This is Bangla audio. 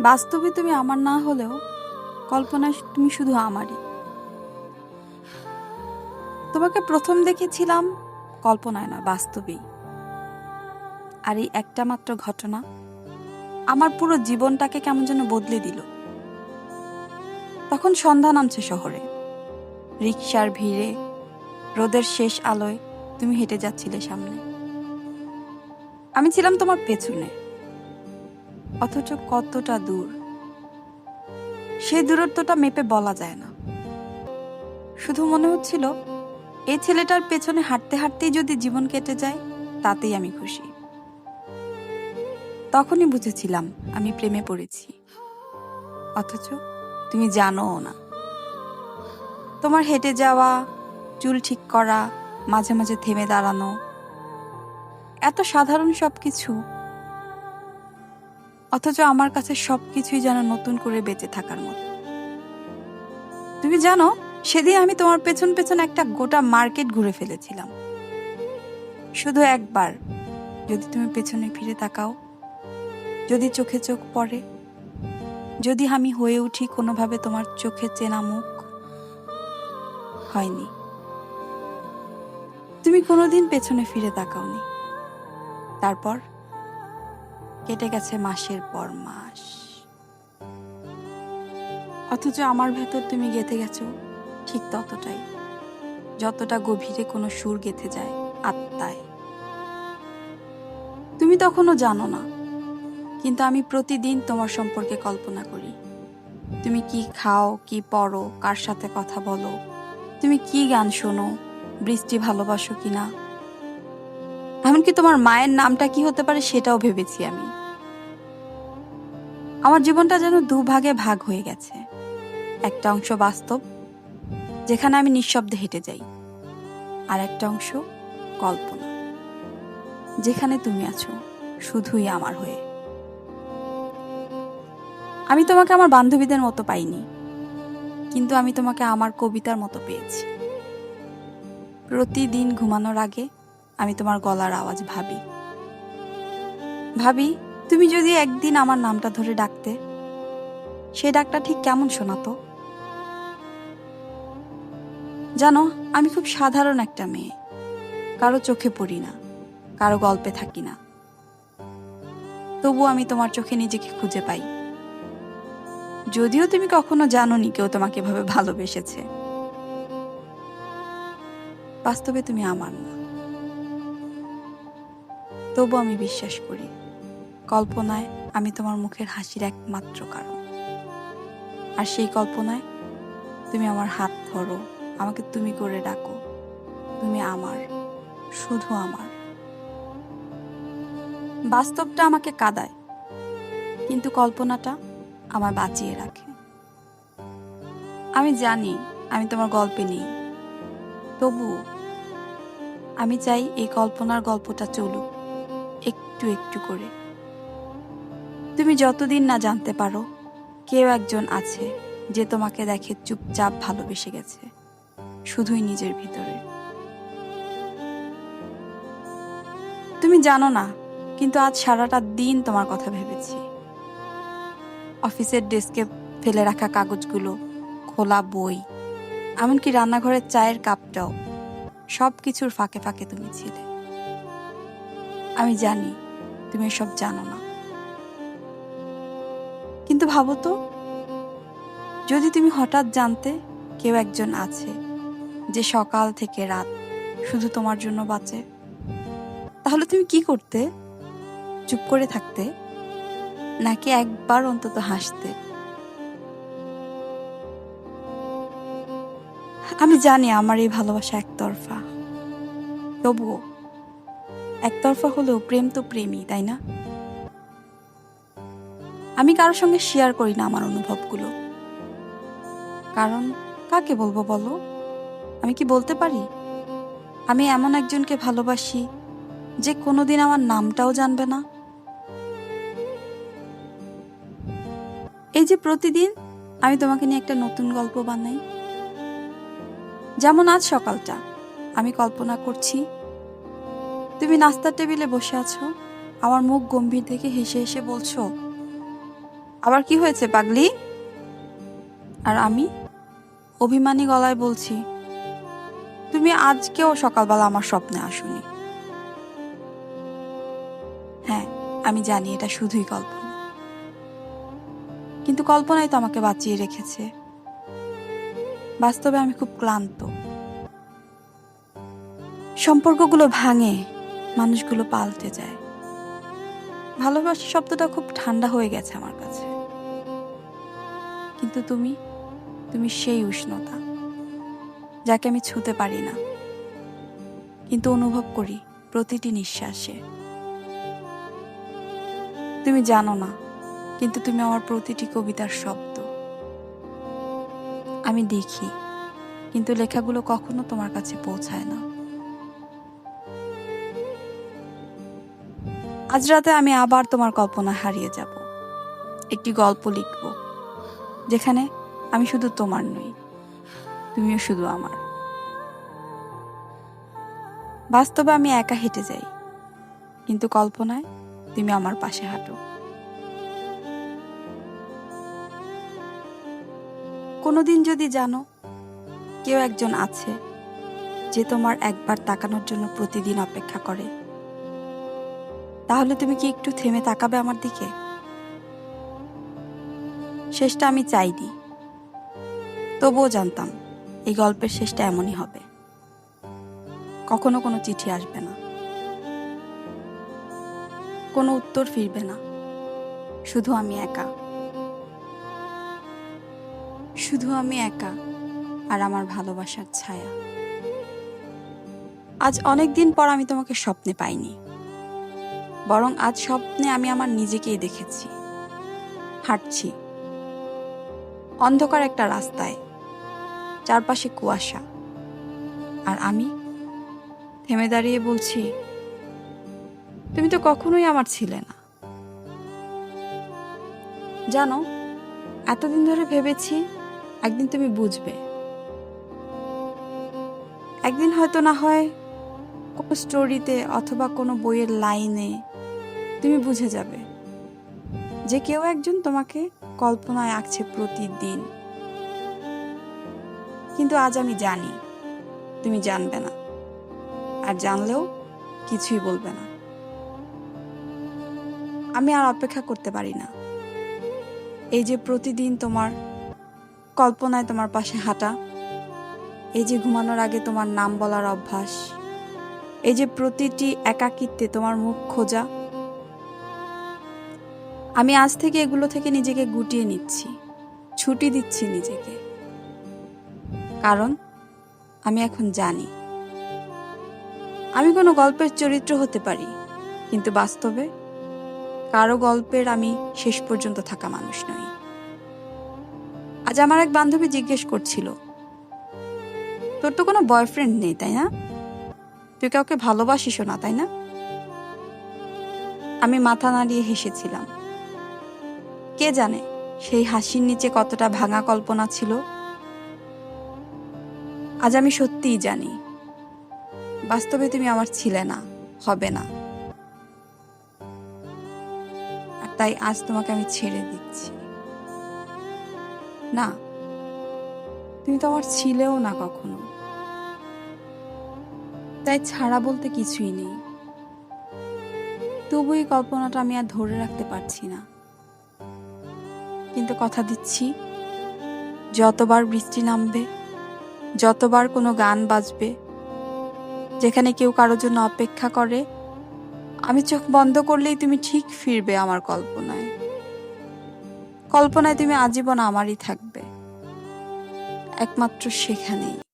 বাস্তবে তুমি আমার না হলেও কল্পনায় তুমি শুধু আমারই। তোমাকে প্রথম দেখেছিলাম কল্পনায় নয়, বাস্তবেই। আর এই একটা মাত্র ঘটনা আমার পুরো জীবনটাকে কেমন যেন বদলে দিল। তখন সন্ধ্যা নামছে শহরে। রিক্সার ভিড়ে, রোদের শেষ আলোয় তুমি হেঁটে যাচ্ছিলে সামনে। আমি ছিলাম তোমার পেছনে। অথচ কতটা দূর। সেই দূরত্বটা মেপে বলা যায় না। শুধু মনে হচ্ছিল এই ছেলেটার পেছনে হাঁটতে হাঁটতেই যদি জীবন কেটে যায়, তাতেই আমি খুশি। তখনই বুঝেছিলাম, আমি প্রেমে পড়েছি। অথচ তুমি জানোও না। তোমার হেঁটে যাওয়া, চুল ঠিক করা, মাঝে মাঝে থেমে দাঁড়ানো, এত সাধারণ সবকিছু অথচ আমার কাছে সবকিছুই যেন নতুন করে বেঁচে থাকার মতো। তুমি জানো, সেদিন আমি তোমার পেছন পেছন একটা গোটা মার্কেট ঘুরে ফেলেছিলাম। শুধু একবার, যদি তুমি পেছনে ফিরে তাকাও, যদি চোখে চোখ পড়ে, যদি আমি হয়ে উঠি কোনোভাবে তোমার চোখে চেনা মুখ, হয়নি। তুমি কোনোদিন পেছনে ফিরে তাকাওনি। তারপর কেটে গেছে মাসের পর মাস। অথচ আমার ভেতর তুমি গেঁথে গেছো ঠিক ততটাই। যতটা গভীরে কোনো সুর গেঁথে যায় আত্মায়। তুমি তখনও জানো না, কিন্তু আমি প্রতিদিন তোমার সম্পর্কে কল্পনা করি। তুমি কি খাও, কি পড়ো, কার সাথে কথা বলো, তুমি কি গান শোনো, বৃষ্টি ভালোবাসো কিনা এমনকি তোমার মায়ের নামটা কি হতে পারে সেটাও ভেবেছি আমি। আমার জীবনটা যেন দুভাগে ভাগ হয়ে গেছে। একটা অংশ বাস্তব, যেখানে আমি নিঃশব্দে হেঁটে যাই, আর একটা অংশ কল্পনা, যেখানে তুমি আছো শুধুই আমার হয়ে। আমি তোমাকে আমার বান্ধবীদের মতো পাইনি, কিন্তু আমি তোমাকে আমার কবিতার মতো পেয়েছি। প্রতিদিন ঘুমানোর আগে আমি তোমার গলার আওয়াজ ভাবি। ভাবি, তুমি যদি একদিন আমার নামটা ধরে ডাকতে, সেই ডাকটা ঠিক কেমন শোনাতো? জানো, আমি খুব সাধারণ একটা মেয়ে। কারও চোখে পড়ি না, কারও গল্পে থাকি না। তবু আমি তোমার চোখে নিজেকে খুঁজে পাই। যদিও তুমি কখনো জানোনি কেউ তোমাকে এভাবে ভালোবেসেছে। বাস্তবে তুমি আমার না। তবু আমি বিশ্বাস করি, কল্পনায় আমি তোমার মুখের হাসির একমাত্র কারণ। আর সেই কল্পনায় তুমি আমার হাত ধরো, আমাকে তুমি করে ডাকো, তুমি আমার, শুধু আমার। বাস্তবটা আমাকে কাদায়, কিন্তু কল্পনাটা আমার বাঁচিয়ে রাখে। আমি জানি আমি তোমার গল্পে নেই তবু আমি চাই এই কল্পনার গল্পটা চলুক। একটু একটু করে। তুমি যতদিন না জানতে পারো, কেউ একজন আছে যে তোমাকে দেখে চুপচাপ ভালোবেসে গেছে, শুধুই নিজের ভিতরে। তুমি জানো না, কিন্তু আজ সারাটা দিন তোমার কথা ভেবেছি। অফিসের ডেস্কে ফেলে রাখা কাগজগুলো, খোলা বই, এমনকি রান্নাঘরের চায়ের কাপটাও সব কিছুর ফাঁকে ফাঁকে তুমি ছিলে। আমি জানি, তুমি এসব জানো না। কিন্তু ভাবো তো, যদি তুমি হঠাৎ জানতে কেউ একজন আছে যে সকাল থেকে রাত শুধু তোমার জন্য বাঁচে, তাহলে তুমি কি করতে? চুপ করে থাকতে, নাকি একবার অন্তত হাসতে? আমি জানি আমার এই ভালোবাসা একতরফা, তবুও একতরফা হলেও প্রেম তো প্রেমই, তাই না? আমি কারোর সঙ্গে শেয়ার করি না আমার অনুভবগুলো। কারণ কাকে বলব বলো? আমি কি বলতে পারি? আমি এমন একজনকে ভালোবাসি যে কোনোদিন আমার নামটাও জানবে না। এই যে প্রতিদিন আমি তোমাকে নিয়ে একটা নতুন গল্প বানাই। যেমন আজ সকালটা, আমি কল্পনা করছি তুমি নাস্তার টেবিলে বসে আছো? আমার মুখ গম্ভীর দেখে হেসে হেসে বলছো, আবার কি হয়েছে, পাগলি? আর আমি অভিমানী গলায় বলছি, তুমি আজকেও সকালবেলা আমার স্বপ্নে আসুনি। হ্যাঁ আমি জানি এটা শুধুই কল্পনা। কিন্তু কল্পনাই তো আমাকে বাঁচিয়ে রেখেছে। বাস্তবে আমি খুব ক্লান্ত। সম্পর্কগুলো ভাঙে। মানুষগুলো পাল্টে যায়। ভালোবাসা শব্দটা খুব ঠান্ডা হয়ে গেছে আমার কাছে। কিন্তু তুমি তুমি সেই উষ্ণতা, যাকে আমি ছুতে পারি না। কিন্তু অনুভব করি প্রতিটি নিঃশ্বাসে। তুমি জানো না, কিন্তু তুমি আমার প্রতিটি কবিতার শব্দ। আমি দেখি, কিন্তু লেখাগুলো কখনো তোমার কাছে পৌঁছায় না। আজ রাতে আমি আবার তোমার কল্পনা হারিয়ে যাব। একটি গল্প লিখব, যেখানে আমি শুধু তোমার নই, তুমিও শুধু আমার। বাস্তবে আমি একা হেঁটে যাই, কিন্তু কল্পনায় তুমি আমার পাশে হাঁটো। কোনোদিন যদি জানো, কেউ একজন আছে, যে তোমার একবার তাকানোর জন্য প্রতিদিন অপেক্ষা করে। তাহলে তুমি কি একটু থেমে তাকাবে আমার দিকে? শেষটা আমি চাইনি। তবুও জানতাম, এই গল্পের শেষটা এমনই হবে। কখনো কোনো চিঠি আসবে না। কোনো উত্তর ফিরবে না। শুধু আমি একা। শুধু আমি একা আর আমার ভালোবাসার ছায়া। আজ অনেক দিন পর আমি তোমাকে স্বপ্নে পাইনি। বরং আজ স্বপ্নে আমি আমার নিজেকেই দেখেছি। হাঁটছি। অন্ধকার একটা রাস্তায়। চারপাশে কুয়াশা। আর আমি থেমে দাঁড়িয়ে বলছি, তুমি তো কখনোই আমার ছিলে না। জানো, এতদিন ধরে ভেবেছি একদিন তুমি বুঝবে। একদিন হয়তো না হয় কোনো স্টোরিতে অথবা কোনো বইয়ের লাইনে তুমি বুঝে যাবে যে কেউ একজন তোমাকে কল্পনায় আঁকছে প্রতিদিন। কিন্তু আজ আমি জানি, তুমি জানবে না। আর জানলেও কিছুই বলবে না। আমি আর অপেক্ষা করতে পারি না। এই যে প্রতিদিন তোমার কল্পনায় তোমার পাশে হাঁটা, এই যে ঘুমানোর আগে তোমার নাম বলার অভ্যাস, এই যে প্রতিটি একাকিত্বে তোমার মুখ খোঁজা আমি আজ থেকে এগুলো থেকে নিজেকে গুটিয়ে নিচ্ছি, ছুটি দিচ্ছি নিজেকে। কারণ আমি এখন জানি। আমি কোনো গল্পের চরিত্র হতে পারি, কিন্তু বাস্তবে কারও গল্পের আমি শেষ পর্যন্ত থাকা মানুষ নই। আজ আমার এক বান্ধবী জিজ্ঞেস করছিল, তোর তো কোনো বয়ফ্রেন্ড নেই, তাই না? তুই কাউকে ভালোবাসিসও না, তাই না? আমি মাথা নাড়িয়ে হেসেছিলাম। কে জানে সেই হাসির নিচে কতটা ভাঙা কল্পনা ছিল? আজ আমি সত্যিই জানি, বাস্তবে তুমি আমার ছিলে না, হবে না। আর তাই আজ তোমাকে আমি ছেড়ে দিচ্ছি। না, তুমি তো আমার ছিলেও না কখনো। তাই ছাড়া বলতে কিছুই নেই। তবু এই কল্পনাটা আমি আর ধরে রাখতে পারছি না। কিন্তু কথা দিচ্ছি। যতবার বৃষ্টি নামবে, যতবার কোনো গান বাজবে, যেখানে কেউ কারোর জন্য অপেক্ষা করে, আমি চোখ বন্ধ করলেই তুমি ঠিক ফিরবে আমার কল্পনায়। কল্পনায় তুমি আজীবন আমারই থাকবে। একমাত্র সেখানেই।